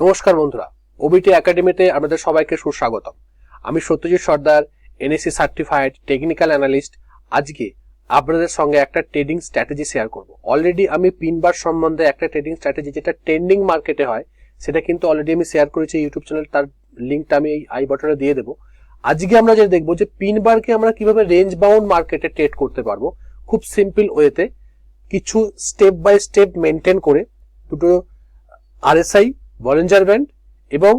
নমস্কার বন্ধুরা। ওবিটি একাডেমিতে আপনাদের সবাইকে সুস্বাগতম। আমি Satyajit Sardar NSC certified technical analyst আজকে আপনাদের সঙ্গে একটা ট্রেডিং স্ট্র্যাটেজি শেয়ার করব। অলরেডি আমি পিনবার সম্বন্ধে একটা ট্রেডিং স্ট্র্যাটেজি যেটা ট্রেন্ডিং মার্কেটে হয়, সেটা কিন্তু অলরেডি আমি শেয়ার করেছি ইউটিউব চ্যানেল তার লিঙ্কটা আমি এই আই বাটনে দিয়ে দেবো। আজকে আমরা যেটা দেখব যে পিনবারকে আমরা কীভাবে রেঞ্জ বাউন্ড মার্কেটে ট্রেড করতে পারব, খুব সিম্পল ওয়েতে কিছু স্টেপ বাই স্টেপ মেনটেন করে দুটো আরএসআই বলেঞ্জার ব্যান্ড এবং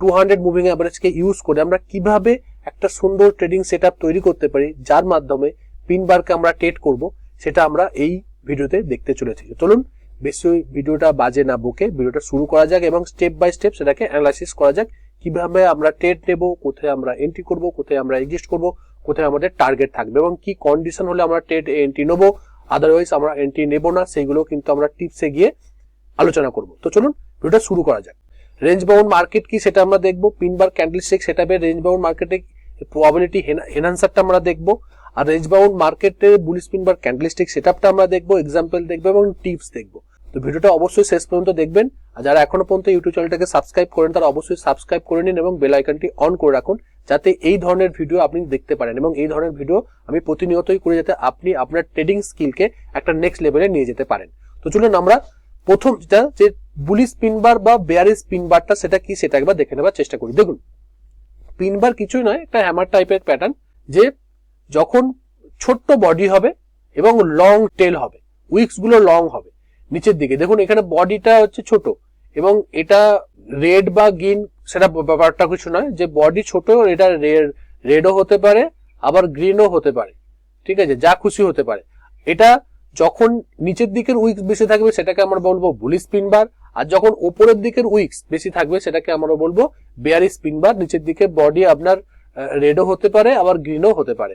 টু হান্ড্রেড মুভিং অ্যাভারেজকে ইউজ করে আমরা কীভাবে একটা সুন্দর ট্রেডিং সেট তৈরি করতে পারি, যার মাধ্যমে পিন বারকে আমরা ট্রেড করব, সেটা আমরা এই ভিডিওতে দেখতে চলেছি। চলুন, বেশি ভিডিওটা বাজে না বকে, ভিডিওটা শুরু করা যাক এবং স্টেপ বাই স্টেপ সেটাকে অ্যানালাইসিস করা যাক, কীভাবে আমরা ট্রেড নেব, কোথায় আমরা এন্ট্রি করব, কোথায় আমরা এক্সিস্ট করব, কোথায় আমাদের টার্গেট থাকবে এবং কি কন্ডিশন হলে আমরা ট্রেড এন্ট্রি নেব আদারওয়াইজ আমরা এন্ট্রি নেব না, সেইগুলো কিন্তু আমরা টিপসে গিয়ে আলোচনা করব। তো চলুন ভিডিওটা শুরু করা যাক। রেঞ্জ বাউন্ড মার্কেট কি সেটা আমরা দেখব। পিনবার ক্যান্ডেলস্টিক সেটাপে রেঞ্জ বাউন্ড মার্কেটে প্রবাবিলিটি এনহান্সারটা আমরা দেখব। আর রেঞ্জ বাউন্ড মার্কেটে বুলিশ পিনবার ক্যান্ডেলস্টিক সেটআপটা আমরা দেখব এক্সাম্পল দেখব এবং টিপস দেখব। তো ভিডিওটা অবশ্যই শেষ পর্যন্ত দেখবেন। আর যারা এখনও পর্যন্ত ইউটিউব চ্যানেলটাকে সাবস্ক্রাইব করেন, তারা অবশ্যই সাবস্ক্রাইব করে নিন এবং বেল আইকনটি অন করে রাখুন, যাতে এই ধরনের ভিডিও আপনি দেখতে পারেন এবং এই ধরনের ভিডিও আমি প্রতিনিয়তই করে, যাতে আপনি আপনার ট্রেডিং স্কিলকে একটা নেক্সট লেভেলে নিয়ে যেতে পারেন। তো চলুন আমরা প্রথম যেটা, যে বুলি স্পিনবার বা বেয়ারি স্পিনবারটা সেটা কি সেটা একবার দেখে নেবার চেষ্টা করি। দেখুন, পিনবার কিছুই নয়, একটা হ্যামার টাইপের প্যাটার্ন যে যখন ছোট্ট বডি হবে এবং লং টেল হবে উইক্সগুলো লং হবে, নিচের দিকে। দেখুন, এখানে বডিটা হচ্ছে ছোট এবং এটা রেড বা গ্রিন সেটা ব্যাপারটা কিছু নয়, যে বডি ছোট এটা রেডও হতে পারে, আবার গ্রিনও হতে পারে। ঠিক আছে, যা খুশি হতে পারে। এটা যখন নিচের দিকের উইক্স বেশি থাকবে, সেটাকে আমরা বলব বুলি স্পিনবার আর যখন ওপরের দিকের উইক্স বেশি থাকবে, সেটাকে আমরা বলব বেয়ারি স্পিনবার নিচের দিকে বডি আপনার রেডও হতে পারে, আবার গ্রিনও হতে পারে।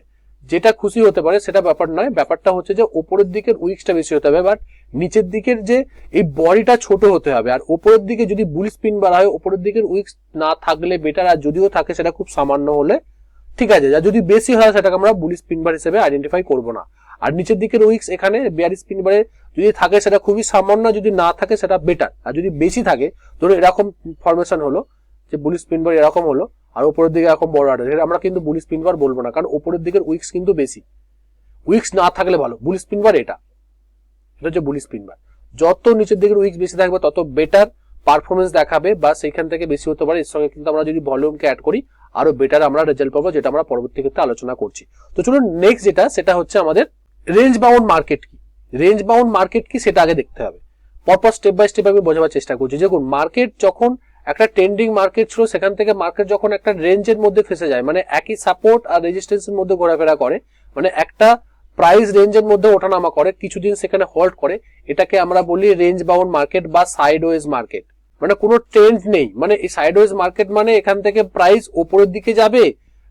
যেটা খুশি হতে পারে, সেটা ব্যাপার নয়। ব্যাপারটা হচ্ছে যে ওপরের দিকের উইক্সটা বেশি হতে হবে বাট নিচের দিকের যে এই বডিটা ছোট হতে হবে। আর ওপরের দিকে যদি বুলি স্পিন বার হয় ওপরের দিকের উইক্স না থাকলে বেটার আর যদিও থাকে, সেটা খুব সামান্য হলে ঠিক আছে। যা যদি বেশি হয়, সেটাকে আমরা বুলি স্পিন বার হিসেবে আইডেন্টিফাই করব না। আর নিচের দিকের উইক্স এখানে বিয়ার স্পিন বারে যদি থাকে সেটা খুবই সামান্য, যদি না থাকে সেটা বেটার আর যদি বেশি থাকে ধরো এরকম ফরমেশন হলো, যে বুলি স্পিন বার এরকম হলো, আর উপরের দিকে এরকম বড় আর্টার আমরা কিন্তু বুলি স্পিন বার বলব না, কারণ উপরের দিকের উইক্স কিন্তু বেশি। উইক্স না থাকলে ভালো বুলি স্পিন বার এটা। এটা হচ্ছে বুলি স্পিন বার যত নিচের দিকের উইক্স বেশি থাকবে, তত বেটার পারফরমেন্স দেখাবে, বা সেইখান থেকে বেশি হতে পারে। এর সঙ্গে কিন্তু আমরা যদি ভলিউমকে অ্যাড করি, আরও বেটার আমরা রেজাল্ট পাবো, যেটা আমরা পরবর্তী ক্ষেত্রে আলোচনা করছি। তো চলুন নেক্সট যেটা, সেটা হচ্ছে আমাদের রেঞ্জ বাউন্ড মার্কেট কি? রেঞ্জ বাউন্ড মার্কেট কি সেটা আগে দেখতে হবে। পরপর স্টেপ বাই স্টেপ আমি বোঝাবার চেষ্টা করছি। দেখুন মার্কেট যখন একটা ট্রেন্ডিং মার্কেট ছিল, সেখান থেকে মার্কেট যখন একটা রেঞ্জের মধ্যে ফেসে যায় মানে একই সাপোর্ট আর রেজিস্ট্যান্সের মধ্যে ঘোরাফেরা করে মানে একটা প্রাইস রেঞ্জের মধ্যে ওঠানামা করে, কিছুদিন সেখানে হল্ট করে, এটাকে আমরা বলি রেঞ্জ বাউন্ড মার্কেট বা সাইডওয়েজ মার্কেট মানে কোনো ট্রেন্ড নেই। মানে এই সাইডওয়েজ মার্কেট মানে এখান থেকে প্রাইস ওপরের দিকে যাবে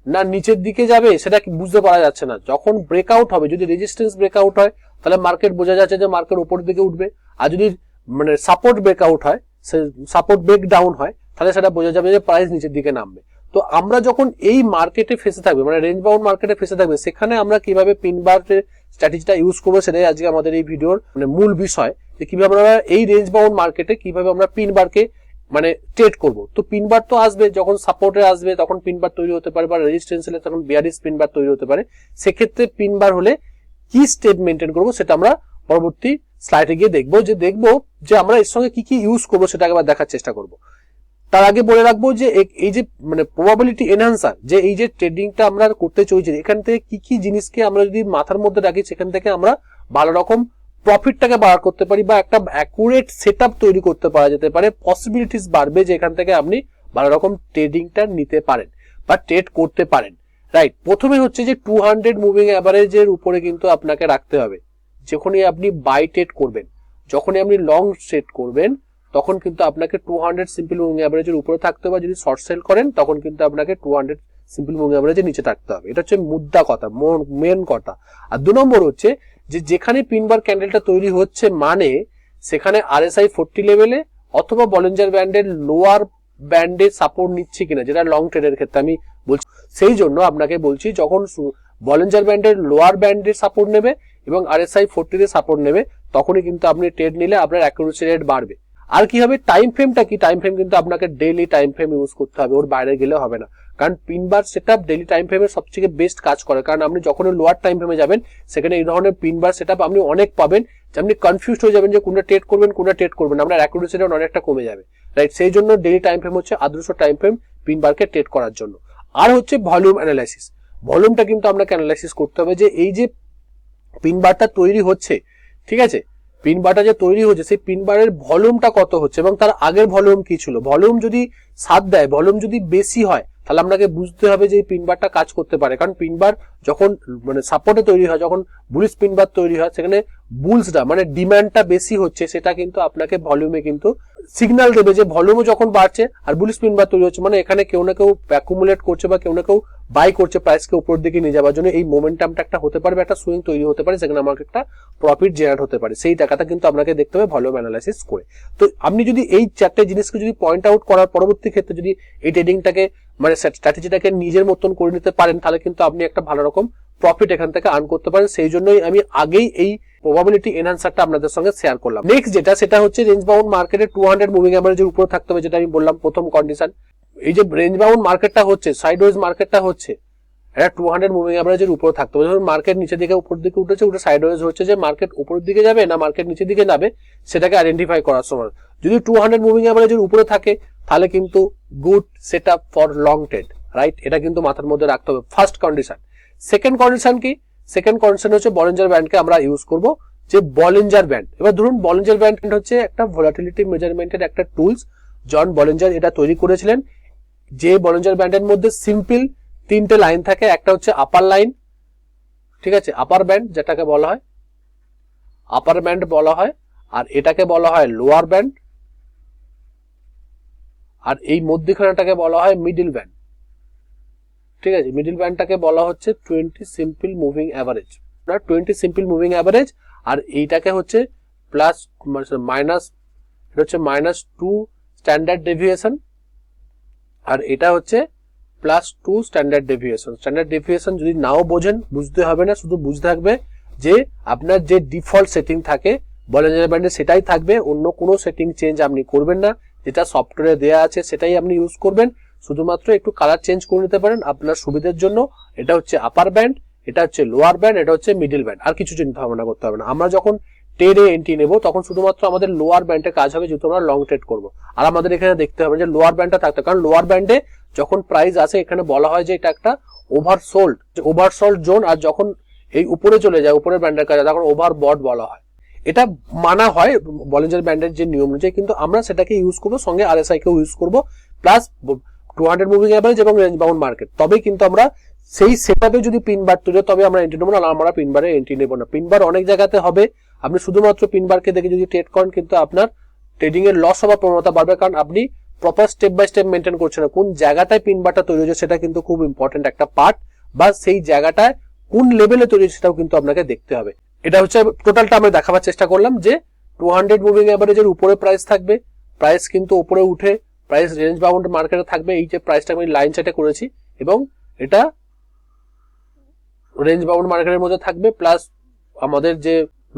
না নিচের দিকে যাবে, সেটা বুঝতে পারা যাচ্ছে না। যখন ব্রেকআউট হবে, যদি রেজিস্ট্যান্স ব্রেকআউট হয় তাহলে মার্কেট বোঝা যাচ্ছে যে মার্কেট উপরের দিকে উঠবে। আর যদি মানে সাপোর্ট ব্রেকআউট হয়, সে সাপোর্ট ব্রেক ডাউন হয়, তাহলে সেটা বোঝা যাবে যে প্রাইস নিচের দিকে নামবে। তো আমরা যখন এই মার্কেটে ফেসে থাকবে মানে রেঞ্জ বাউন্ড মার্কেটে ফেসে থাকবে, সেখানে আমরা কীভাবে পিন বারের স্ট্র্যাটেজিটা ইউজ করব সেটাই আজকে আমাদের এই ভিডিওর মানে মূল বিষয়, যে কীভাবে আমরা এই রেঞ্জ বাউন্ড মার্কেটে কীভাবে আমরা পিন বারকে মানে ট্রেড করব। তো পিনবার তো আসবে, যখন সাপোর্টে আসবে, তখন পিনবার তৈরি হতে পারে বা রেজিস্ট্যান্স হলে তখন বিয়ারিস পিনবার তৈরি হতে পারে। সেক্ষেত্রে পিনবার হলে কি স্টেপ মেনটেন করব সেটা আমরা পরবর্তী স্লাইডে গিয়ে দেখব। যে দেখব যে আমরা এর সঙ্গে কি কি ইউজ করব সেটা একবার দেখার চেষ্টা করব। তার আগে বলে রাখব যে এই যে মানে প্রবাবিলিটি এনহান্সার যে এই যে ট্রেডিংটা আমরা করতে চলছি, এখান থেকে কি কি জিনিসকে আমরা যদি মাথার মধ্যে রাখি, সেখান থেকে আমরা ভালো রকম প্রফিটটাকে বার করতে পারি বা একটা অ্যাকুরেট সেট তৈরি করতে পারা যেতে পারে। পসিবিলিটিস বাড়বে যে এখান থেকে আপনি ভালো রকম ট্রেডিংটা নিতে পারেন বা ট্রেড করতে পারেন। রাইট প্রথমে হচ্ছে যে টু হান্ড্রেড মুভিং অ্যাভারেজের উপরে কিন্তু আপনাকে রাখতে হবে। যখনই আপনি বাই ট্রেড করবেন, যখনই আপনি লং ট্রেড করবেন, তখন কিন্তু আপনাকে টু হান্ড্রেড সিম্পল মুভিং অ্যাভারেজের উপরে থাকতে হবে। যদি শর্ট সেল করেন, তখন কিন্তু আপনাকে টু হান্ড্রেড সিম্পল মুভিং অ্যাভারেজের নিচে থাকতে হবে। এটা হচ্ছে মুদ্রা কথা, মেন কথা। আর দু নম্বর হচ্ছে যে যেখানে পিনবার ক্যান্ডেলটা তৈরি হচ্ছে মানে সেখানে আরএসআই ফোরটি লেভেলে অথবা বলেঞ্জার ব্যান্ডের লোয়ার ব্যান্ডে সাপোর্ট নিচ্ছে কিনা, যেটা লং ট্রেডের ক্ষেত্রে আমি বলছি। সেই জন্য আপনাকে বলছি, যখন বলেঞ্জার ব্যান্ডের লোয়ার ব্যান্ডের সাপোর্ট নেবে এবং আর এস আই ফোরটিতে সাপোর্ট নেবে, তখনই কিন্তু আপনি ট্রেড নিলে আপনার অ্যাকুরেসি রেট বাড়বে। আর কি হবে? টাইম ফ্রেমটা কি? টাইম ফ্রেম কিন্তু আপনাকে ডেইলি টাইম ফ্রেম ইউজ করতে হবে। ওর বাইরে গেলে হবে না। কারণ pin bar set up daily time ফ্রেমের সবথেকে বেস্ট কাজ করে। কারণ আপনি যখন লোয়ার টাইম ফ্রেমে যাবেন, সেখানে এই ধরনের পিন বার সেট আপনি অনেক পাবেন। আপনি কনফিউজ হয়ে যাবেন যে কোনটা ট্রেড করবেন, কোনটা ট্রেড করবেন আপনার অ্যাকুরেসিটা অনেকটা কমে যাবে। রাইট সেই জন্য ডেলি টাইম ফ্রেম হচ্ছে আদর্শ টাইম ফ্রেম পিন বারকে ট্রেড করার জন্য। আর হচ্ছে ভলিউম অ্যানালাইসিস ভলিউমটা কিন্তু আপনাকে অ্যানালাইসিস করতে হবে যে এই যে পিন বারটা তৈরি হচ্ছে, ঠিক আছে? পিন বারটা যে তৈরি হচ্ছে সেই পিন বারের ভলিউমটা কত হচ্ছে এবং তার আগের ভলিউম কি ছিল? ভলিউম যদি সাত দেয় ভলিউম যদি বেশি হয় তাহলে আপনাকে বুঝতে হবে যে এই পিন কাজ করতে পারে। কারণ পিন বার যখন মানে সাপোর্টে তৈরি হয়, যখন বুলিশ পিন বার তৈরি হয়, সেখানে বুলসটা মানে ডিমান্ডটা বেশি হচ্ছে, সেটা কিন্তু আপনাকে ভলিউমে কিন্তু সিগন্যাল দেবে যে ভলিউমও যখন বাড়ছে আর বুলিশ পিন বার তৈরি হচ্ছে মানে এখানে কেউ না কেউ অ্যাকুমুলেট করছে বা কেউ না কেউ বাই করছে প্রাইসকে উপর দিকে নিয়ে যাওয়ার জন্য। এই মোমেন্টামটা একটা হতে পারবে, একটা সুইং তৈরি হতে পারে, সেখানে আমাকে একটা প্রফিট জেনারেট হতে পারে। সেই টাকাটা কিন্তু আপনাকে দেখতে হবে ভলিউম অ্যানালাইসিস করে। তো আপনি যদি এই চারটে জিনিসকে যদি পয়েন্ট আউট করার পরবর্তী ক্ষেত্রে যদি এই ট্রেডিংটাকে মানে স্ট্র্যাটেজিটাকে নিজের মতন করে নিতে পারেন, তাহলে কিন্তু আপনি একটা ভালো রকম প্রফিট এখান থেকে আর্ন করতে পারেন। সেই জন্যই আমি আগেই এই প্রবাবিলিটি এনহান্সারটা আপনাদের সঙ্গে শেয়ার করলাম। নেক্সট যেটা, সেটা হচ্ছে রেঞ্জ বাউন্ড মার্কেটে টু হান্ড্রেড মুভিং অ্যাভারেজের উপরে থাকতে হবে, যেটা আমি বললাম প্রথম কন্ডিশন এই যে রেঞ্জ বাউন্ড মার্কেটটা হচ্ছে সাইড ওয়েজ মার্কেটটা হচ্ছে এটা টু হান্ড্রেড মুভিং অ্যাভারেজের উপরে থাকতে হবে ধরুন মার্কেট নিচের দিকে উপর দিকে উঠেছে, উঠে সাইড ওয়েজ হচ্ছে যে মার্কেট উপরের দিকে যাবে না মার্কেট নিচের দিকে যাবে সেটাকে আইডেন্টিফাই করার সময়। যদি টু হান্ড্রেড মুভিং অ্যাভারেজের উপরে থাকে, তাহলে কিন্তু good set up for long trade right এটা কিন্তু মাথার মধ্যে রাখতে হবে। ফার্স্ট কন্ডিশন সেকেন্ড কন্ডিশন কি? সেকেন্ড কন্ডিশন হচ্ছে বলেঞ্জার ব্যান্ডকে আমরা ইউজ করব, যে বলেঞ্জার ব্যান্ড এবার ধরুন বলেঞ্জার ব্যান্ড হচ্ছে একটা ভোলাটিলিটি মেজারমেন্টের একটা টুলস জন বলেঞ্জার এটা তৈরি করেছিলেন, যে বলেঞ্জার ব্যান্ডের মধ্যে সিম্পল তিনটে লাইন থাকে, একটা হচ্ছে আপার লাইন ঠিক আছে? আপার ব্যান্ড যেটাকে বলা হয় আপার ব্যান্ড বলা হয়, আর এটাকে বলা হয় লোয়ার ব্যান্ড আর এই মধ্যখানেটাকে বলা হয় মিডিল ব্যান্ড ঠিক আছে? মিডিল ব্যান্ডটাকে বলা হচ্ছে twenty simple moving average twenty simple moving average আর এইটাকে হচ্ছে প্লাস মাইনাস এটা হচ্ছে মাইনাস টু স্ট্যান্ডার্ড ডেভিয়েশন আর এটা হচ্ছে plus two standard deviation standard deviation যদি নাও বোঝেন, বুঝতে হবে না, শুধু বুঝতে থাকবে যে আপনার যে ডিফল্ট সেটিং থাকে বলেঞ্জার ব্যান্ডে সেটাই থাকবে, অন্য কোনো সেটিং চেঞ্জ আপনি করবেন না, যেটা সফটওয়্যারে দেওয়া আছে সেটাই আপনি ইউজ করবেন। শুধুমাত্র একটু কালার চেঞ্জ করে নিতে পারেন আপনার সুবিধার জন্য। এটা হচ্ছে আপার ব্যান্ড এটা হচ্ছে লোয়ার ব্যান্ড এটা হচ্ছে মিডিল ব্যান্ড আর কিছু চিন্তা ভাবনা করতে হবে না। আমরা যখন টেডে এন্ট্রি নেব, তখন শুধুমাত্র আমাদের লোয়ার ব্যান্ডে কাজ হবে, যেহেতু আমরা লং ট্রেড করব। আর আমাদের এখানে দেখতে হবে যে লোয়ার ব্যান্ডটা থাকতে কারণ লোয়ার ব্যান্ডে যখন প্রাইস আসে এখানে বলা হয় যে এটা একটা ওভারসোল্ড ওভারসোল্ড জোন আর যখন এই উপরে চলে যায়, উপরের ব্যান্ডের কাছে, তখন ওভার বট বলা হয়। এটা মানা হয় বলেঞ্জার ব্যান্ডের যে নিয়ম অনুযায়ী, কিন্তু আমরা সেটাকে ইউজ করব, সঙ্গে আরএসআই কেও ইউজ করব plus two hundred moving average এবং রেঞ্জ বাউন্ড মার্কেট তবে কিন্তু আমরা সেই সেটআপে যদি পিন বার তুলে তবে আমরা এন্ট্রি নেব না আমরা পিন বারে এন্ট্রি নেব না। পিন বার অনেক জায়গাতে হবে। আপনি শুধুমাত্র পিন বারকে দেখে যদি ট্রেড করেন, কিন্তু আপনার ট্রেডিং এর লস হওয়ার প্রবণতা বাড়বে, কারণ আপনি proper step by step maintain করছে না। কোন জায়গাটায় পিন বারটা তৈরি হয়েছে সেটা কিন্তু খুব ইম্পর্টেন্ট একটা পার্ট বা সেই জায়গাটায় কোন লেভেলে তৈরি হয়েছে সেটাও কিন্তু আপনাকে দেখতে হবে। এটা হচ্ছে টোটালটা আমরা দেখাবার চেষ্টা করলাম যে টু হান্ড্রেড মুভিং অ্যাভারেজের উপরে প্রাইস থাকবে প্রাইস কিন্তু উপরে উঠে প্রাইস রেঞ্জ বাউন্ড মার্কেটে থাকবে, এই যে প্রাইসটা আমি লাইন চার্টে করেছি, এবং এটা রেঞ্জ বাউন্ড মার্কেটের মধ্যে থাকবে প্লাস আমাদের যে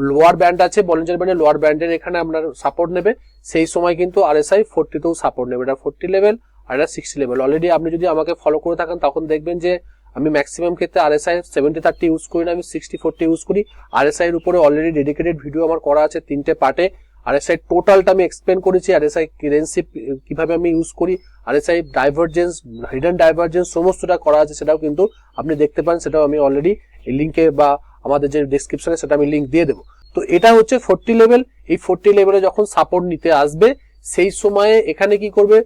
লোয়ার ব্যান্ড আছে বলেঞ্জার ব্যান্ডের লোয়ার ব্যান্ডের এখানে আপনার সাপোর্ট নেবে। সেই সময় কিন্তু আর এস আই ফোরটিতেও সাপোর্ট নেবে। এটা ফোরটি লেভেল আর এটা সিক্সটি লেভেল অলরেডি আপনি যদি আমাকে ফলো করে থাকেন, তখন দেখবেন যে আমি ম্যাক্সিমাম ক্ষেত্রে R S I seventy thirty use করি না, আমি সিক্সটি ফোরটি ইউজ করি। আরএসআই এর উপরে অলরেডি ডেডিকেটেড ভিডিও আমার করা আছে তিনটে পার্টে আর এস আই টোটালটা আমি এক্সপ্লেন করেছি আর এস আই রেন্সিপ কীভাবে আমি ইউজ করি। আরএসআই ডাইভার্জেন্স হিডেন ডাইভার্জেন্স সমস্তটা করা আছে, সেটাও কিন্তু আপনি দেখতে পান সেটাও আমি অলরেডি এই লিঙ্কে বা আমাদের যে ডিসক্রিপশনে সেটা আমি লিঙ্ক দিয়ে দেবো। তো এটা হচ্ছে ফোরটি লেভেল এই ফোরটি লেভেলে যখন সাপোর্ট নিতে আসবে, সেই সময়ে এখানে কি করবে?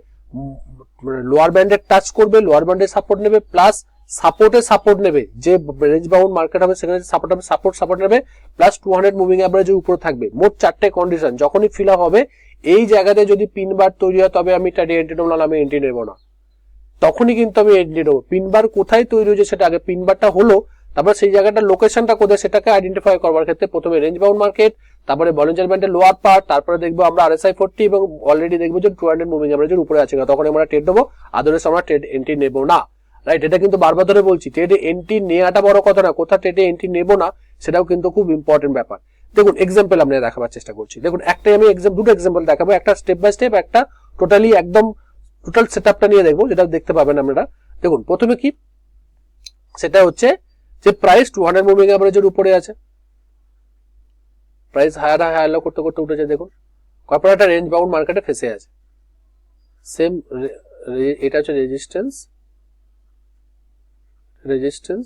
লোয়ার ব্যান্ডের টাচ করবে লোয়ার ব্যান্ডের সাপোর্ট নেবে প্লাস সাপোর্টে সাপোর্ট নেবে, যে রেঞ্জ বাউন্ড মার্কেট হবে, সেখানে সাপোর্ট হবে সাপোর্ট সাপোর্ট নেবে প্লাস টু হান্ড্রেড মুভিং অ্যাভারেজের উপরে থাকবে, মোট চারটে কন্ডিশন যখনই ফিল আপ হবে এই জায়গাতে যদি পিন বার তৈরি হয়, তবে আমি এটা এন্ট্রি নেব না আমি এন্ট্রি নেব না। তখনই কিন্তু আমি এন্ট্রি নেব। পিন বার কোথায় তৈরি হয়েছে সেটা আগে পিন বারটা হলো, তারপর সেই জায়গাটার লোকেশনটা কোথায় সেটাকে আইডেন্টিফাই করবার ক্ষেত্রে প্রথমে রেঞ্জ বাউন্ড মার্কেট তারপরে বলেঞ্জার ব্যান্ডের লোয়ার পার্ট তারপরে দেখব আমরা আরএসআই ফোরটি এবং অলরেডি দেখব যে টু হান্ড্রেড মুভিং অ্যাভারেজের উপরে আছে। না তখন আমরা ট্রেড নেব আদারওয়াইজ আমরা ট্রেড এন্ট্রি নেব না। রাইট এটা কিন্তু বারবার ধরে বলছি ট্রেডে এন্ট্রি নেওয়াটা বড় কথা না। কোথা ট্রেডে এন্ট্রি নেব না, সেটাও কিন্তু খুব ইম্পর্টেন্ট ব্যাপার। দেখুন এক্সাম্পল আমরা দেখাবার চেষ্টা করছি। দেখুন, একটাই আমি এক্সাম দুটো এক্সাম্পল দেখাবো। একটা স্টেপ বাই স্টেপ একটা টোটালি একদম টোটাল সেট আপটা নিয়ে দেখব, যেটা দেখতে পাবেন আপনারা। দেখুন, প্রথমে কি? সেটা হচ্ছে যে প্রাইস টু হান্ড্রেড মুভিং অ্যাভারেজের উপরে আছে। প্রাইস হায়ার হায়ার লো করতে করতে উঠেছে, দেখুন। তারপর একটা রেঞ্জ বাউন্ড মার্কেটে ফেসে আছে। সেম এটা হচ্ছে রেজিস্ট্যান্স রেজিস্ট্যান্স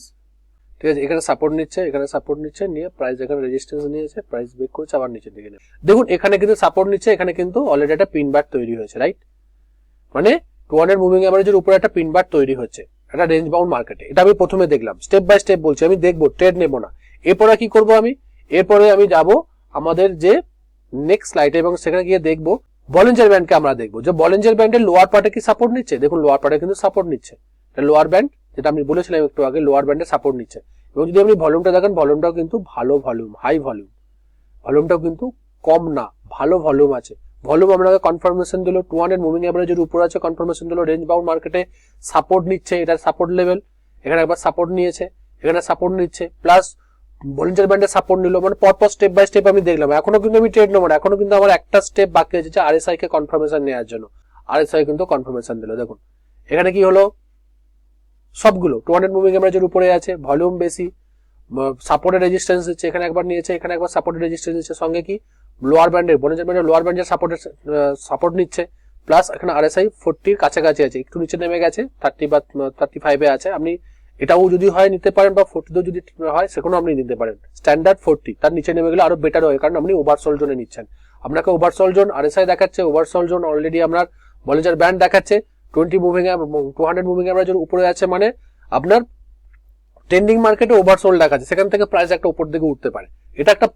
ঠিক আছে? এখানে সাপোর্ট নিচ্ছে, এখানে সাপোর্ট নিচ্ছে, নিয়ে প্রাইস এখানে রেজিস্ট্যান্স নিয়েছে প্রাইস ব্রেক করছে, আবার নিচের দিকে দেখুন, এখানে কিন্তু সাপোর্ট নিচ্ছে, এখানে কিন্তু অলরেডি একটা পিন বার তৈরি হয়েছে রাইট মানে টু হান্ড্রেড মুভিং অ্যাভারেজের উপরে একটা পিন বার তৈরি হচ্ছে, একটা রেঞ্জ বাউন্ড মার্কেটে এটা আমি প্রথমে দেখলাম স্টেপ বাই স্টেপ বলছি, আমি দেখব ট্রেড নেব না। এরপরে কি করব আমি? এরপরে আমি যাব আমাদের যে নেক্সট স্লাইডে এবং সেখানে গিয়ে দেখব বলেঞ্জার ব্যান্ডকে আমরা দেখব। যে বলেঞ্জার ব্যান্ডের লোয়ার পার্টে কি সাপোর্ট নিচ্ছে? দেখুন লোয়ার পার্টে কিন্তু সাপোর্ট নিচ্ছে। লোয়ার ব্যান্ড যেটা আমি বলেছিলাম একটু আগে লোয়ার ব্যান্ডে সাপোর্ট নিচ্ছে। এবং যদি আপনি ভলিউমটা দেখেন ভলিউমটাও কিন্তু ভালো ভলিউম হাই ভলিউম ভলিউমটাও কিন্তু কম না, ভালো ভলিউম আছে। ভলিউম আপনাকে কনফার্মেশন দিল টু হান্ড্রেড মুভিং অ্যাভারেজের উপর আছে কনফার্মেশন দিল রেঞ্জ বাউন্ড মার্কেটে সাপোর্ট নিচ্ছে, এটা সাপোর্ট লেভেল এখানে একবার সাপোর্ট নিয়েছে, এখানে সাপোর্ট নিচ্ছে প্লাস বলিঞ্জার ব্যান্ডে সাপোর্ট নিল মানে পরপর স্টেপ বাই স্টেপ আমি দেখলাম। এখনও কিন্তু আমি ট্রেড নেব এখনও কিন্তু আমার একটা স্টেপ বাকি আছে, যে আরএসআই কে কনফার্মেশন নেওয়ার জন্য। আরএসআই কিন্তু কনফার্মেশন দিল, দেখুন। এখানে কি হলো? সবগুলো। টু হান্ড্রেড মুভিং অ্যাভারেজের উপরে আছে ভলিউম বেশি সাপোর্টের রেজিস্ট্যান্স দিচ্ছে এখানে একবার নিয়েছে, এখানে একবার সাপোর্টের রেজিস্ট্যান্স দিচ্ছে সঙ্গে কি? লোয়ার ব্যান্ডের বলেঞ্জার ব্যান্ডের লোয়ার ব্যান্ডের সাপোর্টের সাপোর্ট নিচ্ছে। প্লাস এখানে আর আরএসআই ফোরটির কাছাকাছি আছে, একটু নিচে নেমে গেছে থার্টি বা থার্টি ফাইভে আছে। আপনি এটাও যদি হয় নিতে পারেন বা ফোর্টিতেও যদি হয় সেখানেও আপনি নিতে পারেন। স্ট্যান্ডার্ড ফোর্টি তার নিচে নেমে গেলে আরও বেটার হয়, কারণ আপনি ওভারসোল জোনে নিচ্ছেন। আপনাকে ওভারসোল জোন আরএসআই দেখাচ্ছে ওভারসোল জোন অলরেডি আপনার বলেজার ব্যান্ড দেখাচ্ছে। Twenty moving two hundred moving অ্যাভারেজের উপরে আছে মানে আপনার ট্রেন্ডিং মার্কেটে ওভারসোল দেখাচ্ছে সেখান থেকে প্রাইস একটা উপর দিকে উঠতে পারে। এটা একটা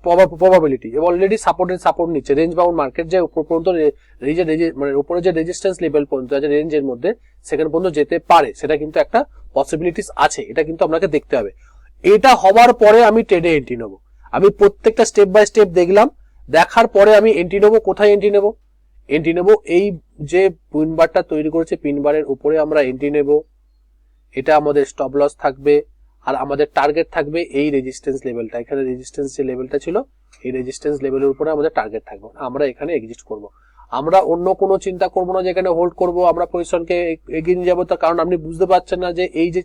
প্রবাবিলিটি এবং অলরেডি সাপোর্টের সাপোর্ট নিচ্ছে। রেঞ্জ বাউন্ড মার্কেট যে উপর পর্যন্ত মানে উপরে যে রেজিস্ট্যান্স লেভেল পর্যন্ত আছে রেঞ্জের মধ্যে, সেখানে পর্যন্ত যেতে পারে। সেটা কিন্তু একটা পসিবিলিটিস আছে। এটা কিন্তু আপনাকে দেখতে হবে। এটা হওয়ার পরে আমি ট্রেডে এন্ট্রি নেব। আমি প্রত্যেকটা স্টেপ বাই স্টেপ দেখলাম। দেখার পরে আমি এন্ট্রি নেব। কোথায় এন্ট্রি নেব? এন্ট্রি নেব। এই যে পিন বারটা তৈরি করেছে পিন বারের উপরে আমরা এন্ট্রি নেব। এটা আমাদের স্টপ লস থাকবে আর আমাদের টার্গেট থাকবে এই রেজিস্ট্যান্স লেভেলটা এখানে রেজিস্ট্যান্স যে লেভেলটা ছিল, এই রেজিস্ট্যান্স লেভেলের উপরে আমাদের টার্গেট থাকবে। আমরা এখানে এক্সিস্ট করব। আমরা অন্য কোনো চিন্তা করব না যে এখানে হোল্ড করব, আমরা পজিশনকে এগিয়ে নিয়ে যাব। তার কারণ আপনি বুঝতে পারছেন না যে এই যে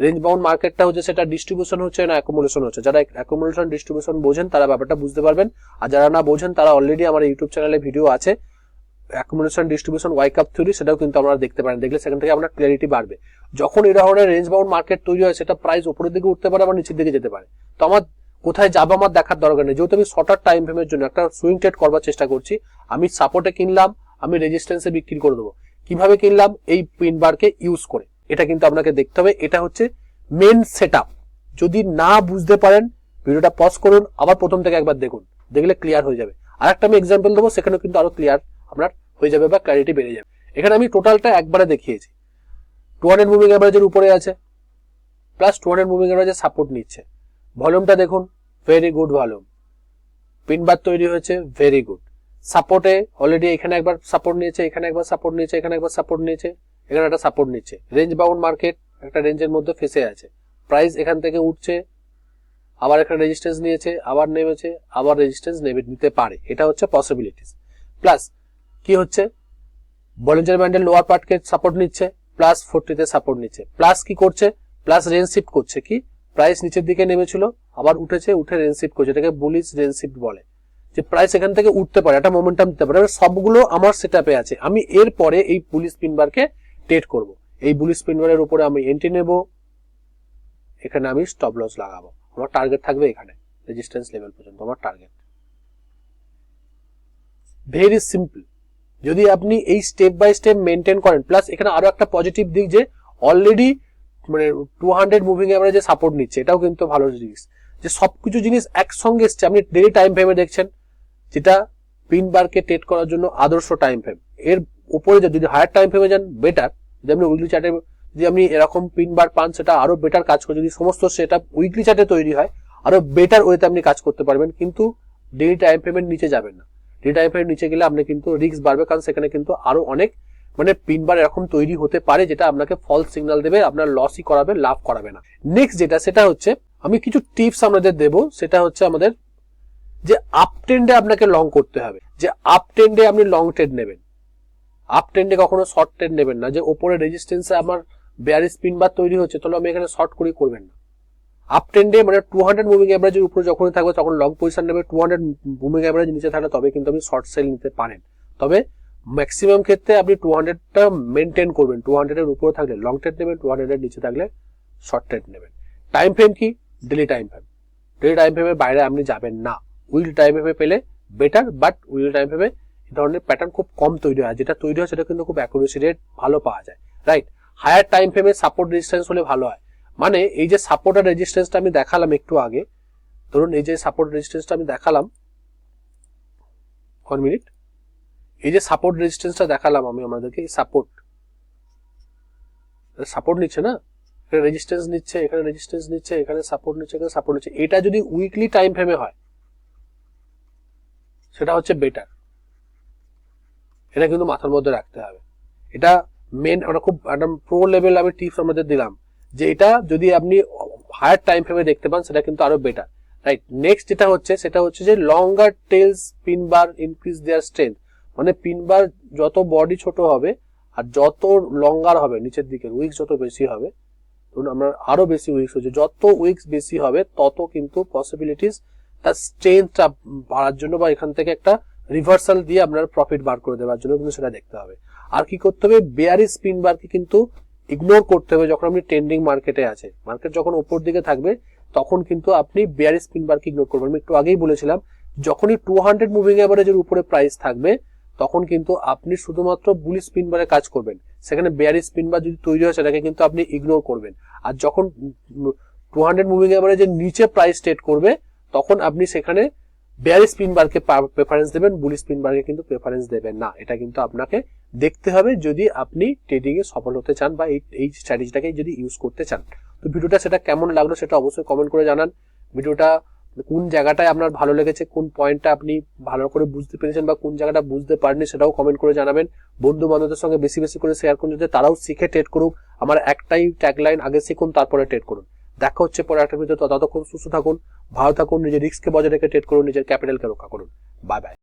রেঞ্জ বাউন্ড মার্কেটটা হচ্ছে, সেটা ডিস্ট্রিবিউশন হচ্ছে না অ্যাকোমোডেশন হচ্ছে। যারা অ্যাকোমোডেশন ডিস্ট্রিবিউশন বোঝেন, তারা ব্যাপারটা বুঝতে পারবেন। আর যারা না বোঝেন, তারা অলরেডি আমার ইউটিউব চ্যানেলে ভিডিও আছে। Accumulation distribution Wyckoff theory সেটাও কিন্তু আপনারা দেখতে পারেন। দেখলে সেখান থেকে আপনার ক্লিয়ারিটি বাড়বে। যখন এই ধরনের রেঞ্জ বাউন্ড মার্কেট তৈরি হয়, সেটা প্রাইস উপরের দিকে উঠতে পারে, আবার নিচের দিকে যেতে পারে। তো আমার কোথায় যাব আমার দেখার দরকার নেই। যেহেতু আমি শর্টার টাইম ফ্রেমের জন্য একটা সুইং ট্রেড করবার চেষ্টা করছি, আমি সাপোর্টে কিনলাম, আমি রেজিস্ট্যান্সে বিক্রি করে দেবো। কীভাবে কিনলাম? এই পিন বারকে ইউজ করে। এটা কিন্তু আপনাকে দেখতে হবে। এটা হচ্ছে মেন সেট যদি না বুঝতে পারেন, ভিডিওটা পজ করুন, আবার প্রথম থেকে একবার দেখুন। দেখলে ক্লিয়ার হয়ে যাবে। আর একটা আমি এক্সাম্পল দেবো, সেখানেও কিন্তু আরও ক্লিয়ার আপনার হয়ে যাবে বা ক্ল্যারিটি বেড়ে যাবে। এখানে আমি টোটালটা একবারে দেখিয়েছি। টু হান্ড্রেড মুভিং অ্যাভারেজের উপরে আছে প্লাস টু হান্ড্রেড মুভিং অ্যাভারেজের সাপোর্ট নিচ্ছে। ভলিউমটা দেখুন ভেরি গুড ভলিউম পিনবার তৈরি হয়েছে ভেরি গুড সাপোর্টে অলরেডি এখানে একবার সাপোর্ট নিয়েছে, এখানে একবার সাপোর্ট নিয়েছে, এখানে একবার সাপোর্ট নিয়েছে, এখানে একটা সাপোর্ট নিচ্ছে। রেঞ্জ বাউন্ড মার্কেট একটা রেঞ্জের মধ্যে ফেসে আছে। প্রাইস এখান থেকে উঠছে, আবার এখানে রেজিস্ট্যান্স নিয়েছে, আবার নেমেছে, আবার রেজিস্ট্যান্স নেবে, নিতে পারে। এটা হচ্ছে পসিবিলিটিস প্লাস কি হচ্ছে? বলিঞ্জার ব্যান্ডের লোয়ার পার্টকে সাপোর্ট নিচ্ছে প্লাস ফোরটিতে সাপোর্ট নিচ্ছে। প্লাস কি করছে? প্লাস রেঞ্জ শিফট করছে। কি? প্রাইস নিচের দিকে নেমেছিল, আবার উঠেছে, উঠে রেঞ্জ শিফট করছে। এটাকে বুলিশ রেঞ্জ শিফট বলে। যে প্রাইস এখান থেকে উঠতে পারে, একটা মোমেন্টাম দিতে পারে। সবগুলো আমার সেট আছে। আমি এর পরে এই পুলিশ পিনবারকে টেট করব। এই বুলিশ পিনবারের উপরে আমি এন্ট্রি নেব। এখানে আমি স্টপ লস লাগাবো। আমার টার্গেট থাকবে এখানে রেজিস্ট্যান্স লেভেল পর্যন্ত। আমার টার্গেট ভেরি সিম্পল যদি আপনি এই স্টেপ বাই স্টেপ মেনটেন করেন প্লাস এখানে আরও একটা পজিটিভ দিক যে অলরেডি মানে টু হান্ড্রেড মুভিং অ্যাভারেজে সাপোর্ট নিচ্ছে, এটাও কিন্তু ভালো জিনিস। যে সবকিছু জিনিস একসঙ্গে এসছে, আপনি ডেলি টাইম ফ্রেমে দেখছেন, যেটা পিন বারকে টেট করার জন্য আদর্শ টাইম ফ্রেম এর উপরে যদি হায়ার টাইম ফ্রেমে যান বেটার যদি আপনি উইকলি চার্টে যদি আপনি এরকম পিন বার পান, সেটা আরও বেটার কাজ করে। যদি সমস্ত সেটা উইকলি চার্টে তৈরি হয়, আরও বেটার ওয়েতে আপনি কাজ করতে পারবেন, কিন্তু ডেলি টাইম ফ্রেমের নিচে যাবেন না। ডেলি টাইম নিচে গেলে আপনি কিন্তু রিস্ক বাড়বে, কারণ সেখানে কিন্তু আরও অনেক মানে পিন বার এরকম তৈরি হতে পারে, যেটা আপনাকে ফলস সিগন্যাল দেবে, আপনার লসই করাবে, লাভ করাবে না। নেক্সট যেটা, সেটা হচ্ছে, আমি কিছু টিপস আমাদের দেব, সেটা হচ্ছে আমাদের যে আপ ট্রেন্ডে আপনাকে লং করতে হবে। যে আপ ট্রেন্ডে আপনি লং ট্রেড নেবেন। আপ ট্রেন্ডে কখনো শর্ট ট্রেড নেবেন না। যে ওপরে রেজিস্ট্যান্সে আমার বেয়ারি স্পিন বার তৈরি হচ্ছে, তাহলে আমি এখানে শর্ট করে করবেন না। আপ ট্রেন্ডে মানে টু হান্ড্রেড মুভিং অ্যাভারেজের উপরে যখনই থাকবে, তখন লং পজিশন নেবে টু হান্ড্রেড মুভিং অ্যাভারেজ নিচে থাকলে তবে কিন্তু আপনি শর্ট সেল নিতে পারেন। তবে ম্যাক্সিমাম ক্ষেত্রে আপনি টু হান্ড্রেডটা মেনটেন করবেন টু হান্ড্রেডের উপরে থাকলে লং ট্রেড নেবেন টু হান্ড্রেডের নিচে থাকলে শর্ট ট্রেড নেবেন। টাইম ফ্রেম কি? Daily time frame daily time ফ্রেমের বাইরে আপনি যাবেন না। উইল টাইম ফ্রেমে পেলে বেটার বাট উইল টাইম ফ্রেমে এই ধরনের প্যাটার্ন খুব কম তৈরি হয়। যেটা তৈরি হয়, সেটা কিন্তু খুব অ্যাকুরেসি রেট ভালো পাওয়া যায়। রাইট হায়ার টাইম ফ্রেমে সাপোর্ট রেজিস্ট্যান্স হলে ভালো হয়। মানে এই যে সাপোর্ট আর রেজিস্ট্যান্সটা আমি দেখালাম একটু আগে, ধরুন এই যে সাপোর্ট রেজিস্ট্যান্সটা আমি দেখালাম ওয়ান মিনিট এই যে সাপোর্ট রেজিস্ট্যান্সটা দেখালাম আমি আমাদেরকে এই সাপোর্ট সাপোর্ট নিচ্ছে না? এখানে রেজিস্ট্যান্স নিচ্ছে, এখানে রেজিস্ট্যান্স নিচ্ছে, এখানে সাপোর্ট নিচ্ছে, এখানে সাপোর্ট নিচ্ছে। এটা যদি উইকলি টাইম ফ্রেমে হয়, সেটা হচ্ছে বেটার এটা কিন্তু মাথার মধ্যে রাখতে হবে। এটা মেন আমরা খুব একদম প্রো লেভেল আমি টিপস আমাদের দিলাম। যে এটা যদি আপনি হায়ার টাইম ফ্রেমে দেখতে পান, সেটা কিন্তু আরও বেটার রাইট নেক্সট যেটা হচ্ছে, সেটা হচ্ছে যে longer tails pin bar increase their strength মানে পিন বার যত বডি ছোট হবে আর যত লঙ্গার হবে, নিচের দিকে উইক্স যত বেশি হবে, ধরুন আমরা আরও বেশি উইক্স হচ্ছে যত উইক্স বেশি হবে, তত কিন্তু পসিবিলিটিস তার স্ট্রেংথটা বাড়ার জন্য বা এখান থেকে একটা রিভার্সাল দিয়ে আপনার প্রফিট বার করে দেওয়ার জন্য কিন্তু সেটা দেখতে হবে। আর কি করতে হবে? বেয়ারি স্পিন বারকে কিন্তু ইগনোর করতে হবে যখন আপনি ট্রেন্ডিং মার্কেটে আছে মার্কেট যখন ওপর দিকে থাকবে, তখন কিন্তু আপনি বেয়ারি স্পিন বারকে ইগনোর করবেন। আমি একটু আগেই বলেছিলাম, যখনই টু হান্ড্রেড মুভিং অ্যাভারেজের উপরে প্রাইস থাকবে, তখন কিন্তু আপনি শুধুমাত্র বুলি স্পিন বারে কাজ করবেন। সেখানে বেয়ারি স্পিন বার যদি তৈরি হয়, সেটাকে কিন্তু আপনি ইগনোর করবেন। আর যখন টু হান্ড্রেড মুভিং অ্যাভারেজের নিচে প্রাইস ট্রেড করবে, তখন আপনি সেখানে বেয়ারি স্পিন বারকে প্রেফারেন্স দেবেন বুলি স্পিন বারকে কিন্তু প্রেফারেন্স দেবেন না। এটা কিন্তু আপনাকে দেখতে হবে যদি আপনি ট্রেডিং এ সফল হতে চান বা এই এই স্ট্র্যাটেজিটাকে যদি ইউজ করতে চান। তো ভিডিওটা সেটা কেমন লাগল সেটা অবশ্যই কমেন্ট করে জানান। ভিডিওটা কোন জায়গাটায় আপনার ভালো লেগেছে, কোন পয়েন্টটা আপনি ভালো করে বুঝতে পেরেছেন বা কোন জায়গাটা বুঝতে পারেননি সেটাও কমেন্ট করে জানাবেন। বন্ধু বান্ধবদের সঙ্গে বেশি বেশি করে শেয়ার করুন, যাতে তারাও শিখে ট্রেড করুক। আমার একটাই ট্যাগলাইন আগে শিখুন, তারপরে ট্রেড করুন। দেখা হচ্ছে পরে একটা ভিডিও ততক্ষণ সুস্থ থাকুন, ভালো থাকুন, নিজের রিস্ককে বজায় রেখে ট্রেড করুন, নিজের ক্যাপিটালকে রক্ষা করুন। Bye bye